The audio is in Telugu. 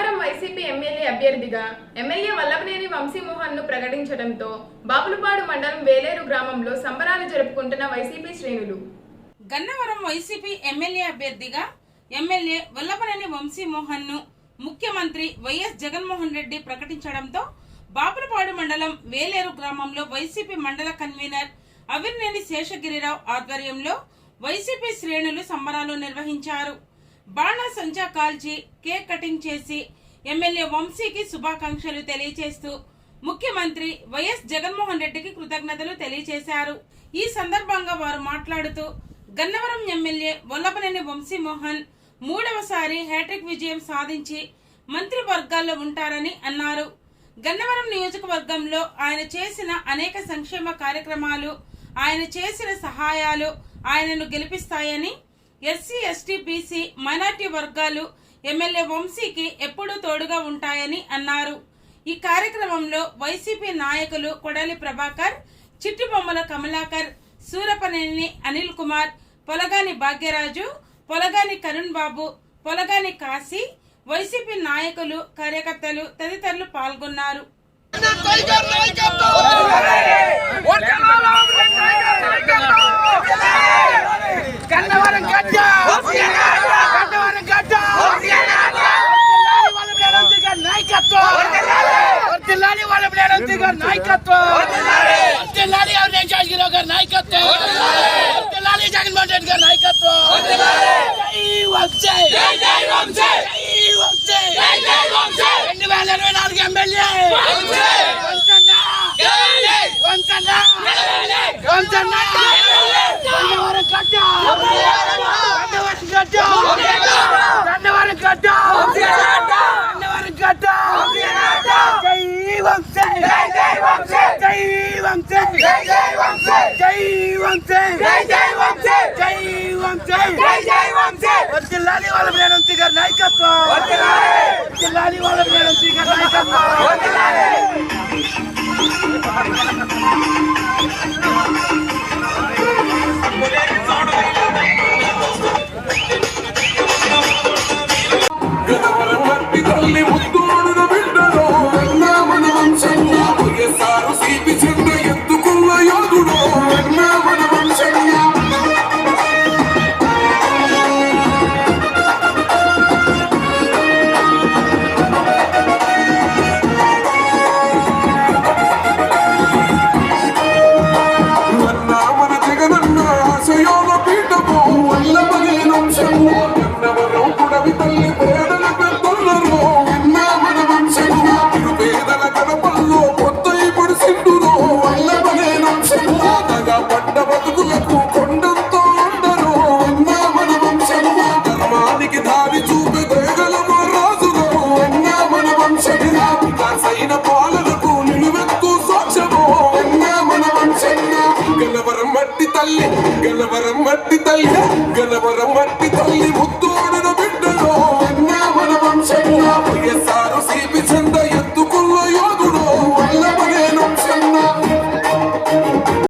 మైలవరం వైసీపీ ఎమ్మెల్యే అభ్యర్థిగా ఎమ్మెల్యే వల్లభనేని వంశీమోహన్ను ప్రకటించడంతో బాపులపాడు మండలం వేలేరు గ్రామంలో సంబరాలు జరుపుకుంటున్న వైసీపీ శ్రేణులు. గన్నవరం వైసీపీ ఎమ్మెల్యే అభ్యర్థిగా ఎమ్మెల్యే వల్లభనేని వంశీమోహన్ను ముఖ్యమంత్రి వైఎస్ జగన్మోహన్ రెడ్డి ప్రకటించడంతో బాపులపాడు మండలం వేలేరు గ్రామంలో వైసీపీ మండల కన్వీనర్ అవిర్నేని శేషగిరిరావు ఆధ్వర్యంలో వైసీపీ శ్రేణులు సంబరాలు నిర్వహించారు. బాణాసంచా కాల్చి కేక్ కటింగ్ చేసి ఎమ్మెల్యే వంశీకి శుభాకాంక్షలు తెలియజేస్తూ ముఖ్యమంత్రి వైఎస్ జగన్మోహన్ రెడ్డికి కృతజ్ఞతలు తెలియజేశారు ఈ సందర్భంగా వారు మాట్లాడుతూ గన్నవరం ఎమ్మెల్యే వల్లభనేని వంశీమోహన్ మూడవసారి హ్యాట్రిక్ విజయం సాధించి మంత్రి వర్గాల్లో ఉంటారని అన్నారు. గన్నవరం నియోజకవర్గంలో ఆయన చేసిన అనేక సంక్షేమ కార్యక్రమాలు ఆయన చేసిన సహాయాలు ఆయనను గెలిపిస్తాయని ఎస్సీ ఎస్టీ బీసీ మైనార్టీ వర్గాలు ఎమ్మెల్యే వంశీకి ఎప్పుడూ తోడుగా ఉంటాయని అన్నారు ఈ కార్యక్రమంలో వైసీపీ నాయకులు కొడాలి ప్రభాకర్ చిట్టుబొమ్మల కమలాకర్ సూరపనేని అనిల్ కుమార్ పొలగాని భాగ్యరాజు పొలగాని కరుణ్ బాబు పొలగాని కాశీ వైసీపీ నాయకులు కార్యకర్తలు తదితరులు పాల్గొన్నారు టైగర్ నాయకత్వం! వర్తిల్లాలి వల్లభనేనంది గారి నాయకత్వం! వర్తిల్లాలి! అవినేష్ గిరావు గారి నాయకత్వం! వర్తిల్లాలి! జగన్మోహన్ రెడ్డి గారి రెండు వేల ఇరవై నాలుగు ఎమ్మెల్యే! దండవరం కట్ట! దండవరం కట్ట! వంశీ జై వంశీ జై వంశీ జై వంశీ జై వంశీ జై వంశీ జై వంశీ జై వంశీ వర్తిల్లాలి వాళ్ళ మేడంతి గారి నాయకత్వం వర్తిల్లాలి వాళ్ళ మేడంతి గారి నాయకత్వం గణవరం మట్టి తల్లి గలవరం మట్టి తల్లి గలవరం మట్టి తల్లి ముద్దు